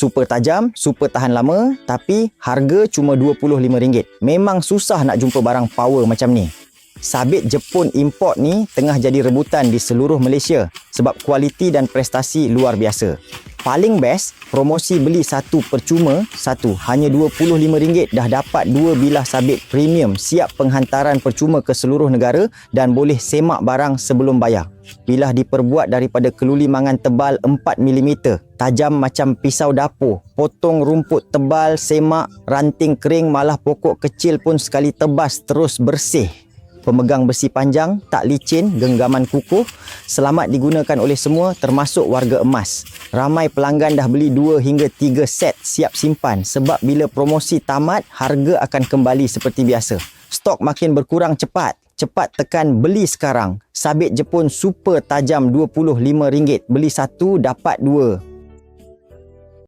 super tajam, super tahan lama tapi harga cuma RM25. Memang susah nak jumpa barang power macam ni. Sabit Jepun import ni tengah jadi rebutan di seluruh Malaysia sebab kualiti dan prestasi luar biasa. Paling best, promosi beli satu percuma, satu hanya RM25 dah dapat dua bilah sabit premium siap penghantaran percuma ke seluruh negara dan boleh semak barang sebelum bayar. Bilah diperbuat daripada keluli mangan tebal 4mm, tajam macam pisau dapur, potong rumput tebal, semak, ranting kering malah pokok kecil pun sekali tebas terus bersih pemegang besi panjang, tak licin, genggaman kukuh, selamat digunakan oleh semua termasuk warga emas. Ramai pelanggan dah beli 2 hingga 3 set siap simpan sebab bila promosi tamat, harga akan kembali seperti biasa. Stok makin berkurang cepat. Cepat tekan beli sekarang. Sabit Jepun super tajam RM25. Beli satu dapat dua.